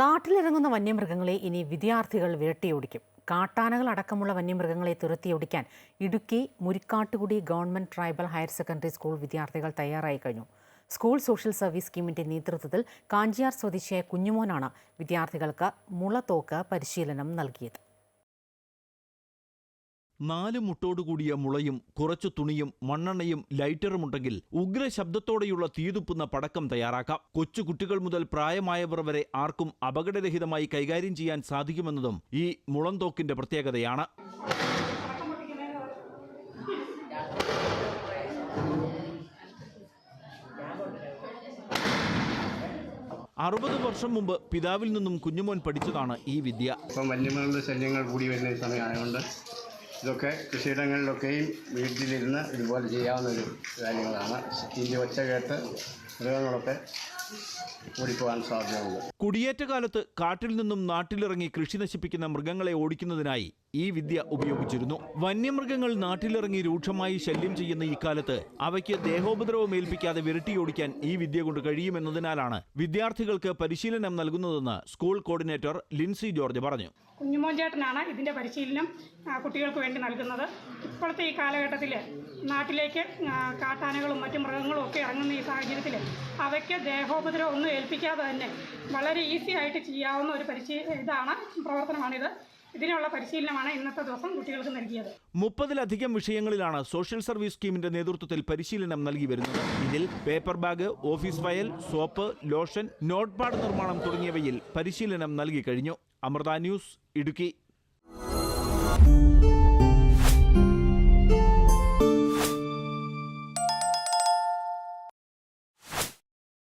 നാട്ടിലിറങ്ങുന്ന വന്യമൃഗങ്ങളെ ഇനി വിദ്യാർത്ഥികൾ വിരട്ടിയോടിക്കും. കാട്ടാനകൾ അടക്കമുള്ള വന്യമൃഗങ്ങളെ തുരത്തിയോടിക്കാൻ Idukki Murikkattukudi government tribal higher secondary school വിദ്യാർത്ഥികൾ തയ്യാറായി കഴിഞ്ഞു. സ്കൂൾ സോഷ്യൽ സർവീസ് സ്കീമിന്റെ നേതൃത്വത്തിൽ കാഞ്ചിയാർ സ്വദേശിയായ കുഞ്ഞുമോനാണ് വിദ്യാർത്ഥികൾക്ക് മുളത്തോക്ക് പരിശീലനം നൽകിയത്. നാല് മുട്ടോടുകൂടിയ മുളയും കുറച്ചു തുണിയും മണ്ണെണ്ണയും ലൈറ്ററുമുണ്ടെങ്കിൽ ഉഗ്ര ശബ്ദത്തോടെയുള്ള തീതുപ്പുന്ന പടക്കം തയ്യാറാക്കാം. കൊച്ചു കുട്ടികൾ മുതൽ പ്രായമായവർ വരെ ആർക്കും അപകടരഹിതമായി കൈകാര്യം ചെയ്യാൻ സാധിക്കുമെന്നതും ഈ മുളന്തോക്കിന്റെ പ്രത്യേകതയാണ്. അറുപത് വർഷം മുമ്പ് പിതാവിൽ നിന്നും കുഞ്ഞുമോൻ പഠിച്ചതാണ് ഈ വിദ്യ. ഇപ്പം വന്യമൃഗങ്ങളുടെ ശല്യങ്ങൾ കൂടി വരുന്ന സമയമായതുകൊണ്ട് ഇതൊക്കെ കൃഷിയിടങ്ങളിലൊക്കെയും വീട്ടിലിരുന്ന് ഇതുപോലെ ചെയ്യാവുന്ന ഒരു കാര്യങ്ങളാണ്. ഇതിന്റെ ഒച്ച കേട്ട് മൃഗങ്ങളൊക്കെ ഓടിപ്പോകാൻ സാധ്യതയുണ്ട്. കുടിയേറ്റ കാലത്ത് കാട്ടിൽ നിന്നും നാട്ടിലിറങ്ങി കൃഷി നശിപ്പിക്കുന്ന മൃഗങ്ങളെ ഓടിക്കുന്നതിനായി ഈ വിദ്യ ഉപയോഗിച്ചിരുന്നു. വന്യമൃഗങ്ങൾ നാട്ടിലിറങ്ങി രൂക്ഷമായി ശല്യം ചെയ്യുന്ന ഈ കാലത്ത് അവയ്ക്ക് ദേഹോപദ്രവം ഏൽപ്പിക്കാതെ വിരട്ടിയോടിക്കാൻ ഈ വിദ്യ കൊണ്ട് കഴിയുമെന്നതിനാലാണ് വിദ്യാർത്ഥികൾക്ക് പരിശീലനം നൽകുന്നതെന്ന് സ്കൂൾ കോർഡിനേറ്റർ ലിൻസി ജോർജ് പറഞ്ഞു. കുഞ്ഞുമോൻ ചേട്ടനാണ് ഇതിന്റെ പരിശീലനം കുട്ടികൾക്ക് വേണ്ടി നൽകുന്നത് ഇപ്പോഴത്തെ ഈ കാലഘട്ടത്തിൽ നാട്ടിലേക്ക് കാട്ടാനകളും മറ്റു മൃഗങ്ങളും ഒക്കെ ഇറങ്ങുന്ന ഈ സാഹചര്യത്തിൽ അവയ്ക്ക് ദേഹോപദ്രവം ഒന്നും ഏൽപ്പിക്കാതെ തന്നെ വളരെ ഈസി ആയിട്ട് ചെയ്യാവുന്ന ഒരു പരിശീ ഇതാണ് പ്രവർത്തനമാണിത്. ഇതിനുള്ള പരിശീലനമാണ് ഇന്നത്തെ ദിവസം കുട്ടികൾക്ക് നൽകിയത്. മുപ്പതിലധികം വിഷയങ്ങളിലാണ് സോഷ്യൽ സർവീസ് സ്കീമിന്റെ നേതൃത്വത്തിൽ പരിശീലനം നൽകി വരുന്നത്. ഇതിൽ paper bag office file soap lotion note pad നിർമ്മാണം തുടങ്ങിയവയിൽ പരിശീലനം നൽകി കഴിഞ്ഞു. അമൃത ന്യൂസ് ഇടുക്കി.